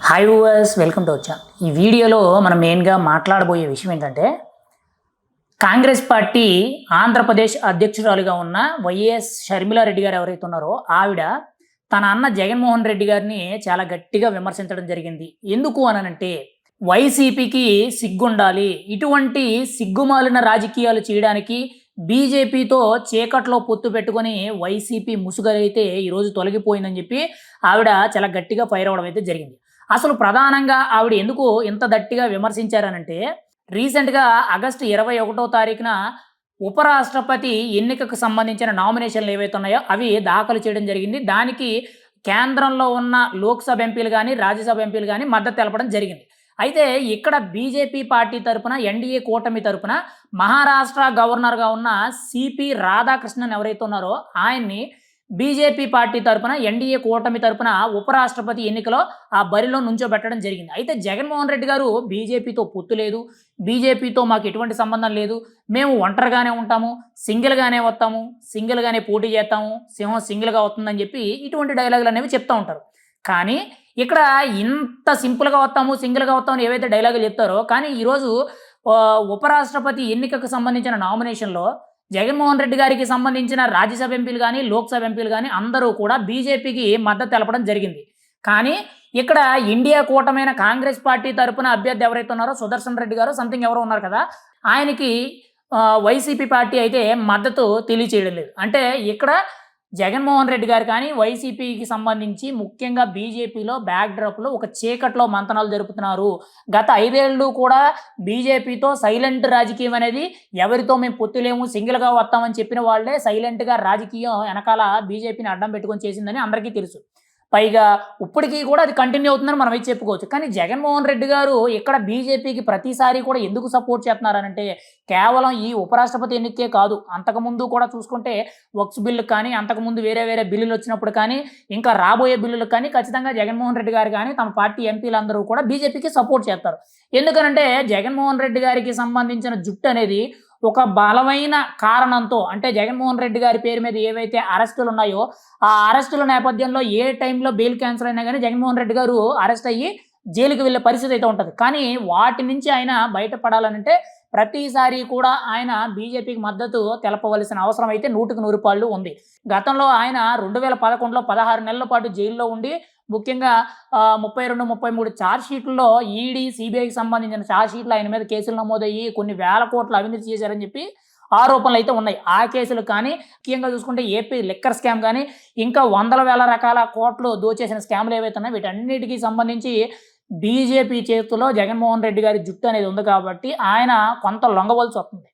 Hi viewers welcome to వచ్చా ఈ వీడియోలో మనం మెయిన్గా మాట్లాడబోయే విషయం ఏంటంటే కాంగ్రెస్ పార్టీ ఆంధ్రప్రదేశ్ అధ్యక్షురాలుగా ఉన్న వైఎస్ షర్మిలారెడ్డి గారు ఎవరైతే ఉన్నారో ఆవిడ తన అన్న జగన్మోహన్ రెడ్డి గారిని చాలా గట్టిగా విమర్శించడం జరిగింది. ఎందుకు అనంటే వైసీపీకి సిగ్గుండాలి. ఇటువంటి సిగ్గుమాలిన రాజకీయాలు చేయడానికి బీజేపీతో చీకట్లో పొత్తు పెట్టుకొని వైసీపీ ముసుగలైతే ఈరోజు తొలగిపోయిందని చెప్పి ఆవిడ చాలా గట్టిగా ఫైర్ అవడం అయితే జరిగింది. అసలు ప్రధానంగా ఆవిడ ఎందుకు ఇంత దట్టిగా విమర్శించారనంటే రీసెంట్గా ఆగస్టు ఇరవై ఒకటో తారీఖున ఉపరాష్ట్రపతి ఎన్నికకు సంబంధించిన నామినేషన్లు ఏవైతే ఉన్నాయో అవి దాఖలు చేయడం జరిగింది. దానికి కేంద్రంలో ఉన్న లోక్సభ ఎంపీలు కానీ రాజ్యసభ ఎంపీలు కానీ మద్దతు తెలపడం జరిగింది. అయితే ఇక్కడ బీజేపీ పార్టీ తరపున ఎన్డీఏ కూటమి తరపున మహారాష్ట్ర గవర్నర్గా ఉన్న సిపి రాధాకృష్ణన్ ఎవరైతే ఉన్నారో ఆయన్ని బీజేపీ పార్టీ తరపున ఎన్డీఏ కూటమి తరపున ఉపరాష్ట్రపతి ఎన్నికలో ఆ బరిలో నుంచోబెట్టడం జరిగింది. అయితే జగన్మోహన్ రెడ్డి గారు బీజేపీతో పొత్తు లేదు. బీజేపీతో మాకు ఎటువంటి సంబంధం లేదు. మేము ఒంటరిగానే ఉంటాము. సింగిల్గానే వస్తాము. సింగిల్గానే పోటీ చేస్తాము. సింహం సింగిల్గా వస్తుందని చెప్పి ఇటువంటి డైలాగులు అనేవి చెప్తూ ఉంటారు. కానీ ఇక్కడ ఇంత సింపుల్గా వస్తాము సింగిల్గా వస్తామని ఏవైతే డైలాగులు చెప్తారో కానీ ఈరోజు ఉపరాష్ట్రపతి ఎన్నికకు సంబంధించిన నామినేషన్లో జగన్మోహన్ రెడ్డి గారికి సంబంధించిన రాజ్యసభ ఎంపీలు కానీ లోక్సభ ఎంపీలు కానీ అందరూ కూడా బీజేపీకి మద్దతు తెలపడం జరిగింది. కానీ ఇక్కడ ఇండియా కూటమైన కాంగ్రెస్ పార్టీ తరపున అభ్యర్థి ఎవరైతే ఉన్నారో సుదర్శన్ రెడ్డి గారు సంథింగ్ ఎవరో ఉన్నారు కదా ఆయనకి వైసీపీ పార్టీ అయితే మద్దతు తెలియచేయడం లేదు. అంటే ఇక్కడ జగన్మోహన్ రెడ్డి గారు కానీ వైసీపీకి సంబంధించి ముఖ్యంగా బీజేపీలో బ్యాక్ డ్రాప్లో ఒక చీకట్లో మంతనాలు జరుపుతున్నారు. గత ఐదేళ్ళు కూడా బీజేపీతో సైలెంట్ రాజకీయం అనేది ఎవరితో మేము పొత్తులేము సింగిల్గా వస్తామని చెప్పిన వాళ్ళే సైలెంట్గా రాజకీయం వెనకాల బీజేపీని అడ్డం పెట్టుకొని చేసిందని అందరికీ తెలుసు. పైగా ఇప్పటికీ కూడా అది కంటిన్యూ అవుతుందని మనం అయితే చెప్పుకోవచ్చు. కానీ జగన్మోహన్ రెడ్డి గారు ఇక్కడ బీజేపీకి ప్రతిసారి కూడా ఎందుకు సపోర్ట్ చేస్తున్నారనంటే కేవలం ఈ ఉపరాష్ట్రపతి ఎన్నికే కాదు. అంతకుముందు కూడా చూసుకుంటే వక్స్ బిల్లు కానీ అంతకుముందు వేరే వేరే బిల్లులు వచ్చినప్పుడు కానీ ఇంకా రాబోయే బిల్లులు కానీ ఖచ్చితంగా జగన్మోహన్ రెడ్డి గారు కానీ తమ పార్టీ ఎంపీలందరూ కూడా బీజేపీకి సపోర్ట్ చేస్తారు. ఎందుకనంటే జగన్మోహన్ రెడ్డి గారికి సంబంధించిన జుట్టు అనేది ఒక బలమైన కారణంతో అంటే జగన్మోహన్ రెడ్డి గారి పేరు మీద ఏవైతే అరెస్టులు ఉన్నాయో ఆ అరెస్టుల నేపథ్యంలో ఏ టైంలో బెయిల్ క్యాన్సిల్ అయినా కానీ జగన్మోహన్ రెడ్డి గారు అరెస్ట్ అయ్యి జైలుకి వెళ్ళే పరిస్థితి అయితే ఉంటుంది. కానీ వాటి నుంచి ఆయన బయటపడాలనంటే ప్రతిసారి కూడా ఆయన బీజేపీకి మద్దతు తెలపవలసిన అవసరం అయితే నూటికి నూరు పాళ్ళు ఉంది. గతంలో ఆయన రెండు వేల పదకొండులో పదహారు నెలల పాటు జైల్లో ఉండి ముఖ్యంగా ముప్పై రెండు ముప్పై మూడు ఛార్జ్ షీట్లలో ఈడీ సిబిఐకి సంబంధించిన ఛార్జ్ షీట్లు ఆయన మీద కేసులు నమోదయ్యి కొన్ని వేల కోట్లు అవినీతి చేశారని చెప్పి ఆరోపణలు అయితే ఉన్నాయి. ఆ కేసులు కానీ ముఖ్యంగా చూసుకుంటే ఏపీ లిక్కర్ స్కామ్ కానీ ఇంకా వందల వేల రకాల కోట్లు దోచేసిన స్కామ్లు ఏవైతే ఉన్నాయో వీటన్నిటికీ సంబంధించి బీజేపీ చేతిలో జగన్మోహన్ రెడ్డి గారి జుట్టు అనేది ఉంది కాబట్టి ఆయన కొంత లొంగవలసి వస్తుంది.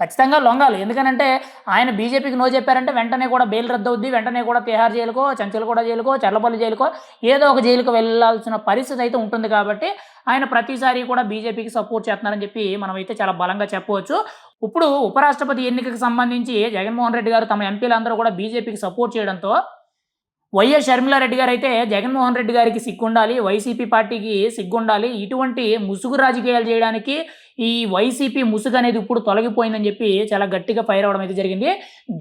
ఖచ్చితంగా లొంగాలి. ఎందుకనంటే ఆయన బీజేపీకి నో చెప్పారంటే వెంటనే కూడా బెయిల్ రద్దు అవుద్ది వెంటనే కూడా తిహార్ జైలుకో చంచలగూడ జైలుకో చర్లపల్లి జైలుకో ఏదో ఒక జైలుకు వెళ్ళాల్సిన పరిస్థితి అయితే ఉంటుంది కాబట్టి ఆయన ప్రతిసారి కూడా బీజేపీకి సపోర్ట్ చేస్తున్నారని చెప్పి మనమైతే చాలా బలంగా చెప్పవచ్చు. ఇప్పుడు ఉపరాష్ట్రపతి ఎన్నికకు సంబంధించి జగన్మోహన్ రెడ్డి గారు తమ ఎంపీలందరూ కూడా బీజేపీకి సపోర్ట్ చేయడంతో వైఎస్ షర్మిలారెడ్డి గారు అయితే జగన్మోహన్ రెడ్డి గారికి సిగ్గుండాలి వైసీపీ పార్టీకి సిగ్గుండాలి ఇటువంటి ముసుగు రాజకీయాలు చేయడానికి ఈ వైసీపీ ముసుగు అనేది ఇప్పుడు తొలగిపోయిందని చెప్పి చాలా గట్టిగా ఫైర్ అవ్వడం అయితే జరిగింది.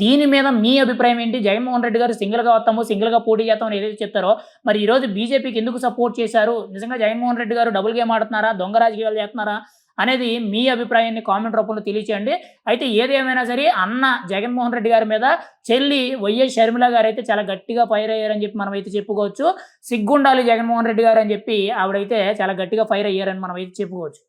దీని మీద మీ అభిప్రాయం ఏంటి? జగన్మోహన్ రెడ్డి గారు సింగిల్గా వస్తాము సింగిల్గా పోటీ చేస్తామని ఏదైతే చెప్తారో మరి ఈరోజు బీజేపీకి ఎందుకు సపోర్ట్ చేశారు? నిజంగా జగన్మోహన్ రెడ్డి గారు డబుల్ గేమ్ ఆడుతున్నారా? దొంగ రాజకీయాలు చేస్తున్నారా? అనేది మీ అభిప్రాయాన్ని కామెంట్ రూపంలో తెలియచేయండి. అయితే ఏదేమైనా సరే అన్న జగన్మోహన్ రెడ్డి గారి మీద చెల్లి వైఎస్ షర్మిల గారు అయితే చాలా గట్టిగా ఫైర్ అయ్యారని చెప్పి మనం అయితే చెప్పుకోవచ్చు. సిగ్గుండాలి జగన్మోహన్ రెడ్డి గారు అని చెప్పి ఆవిడైతే చాలా గట్టిగా ఫైర్ అయ్యారని మనం అయితే చెప్పుకోవచ్చు.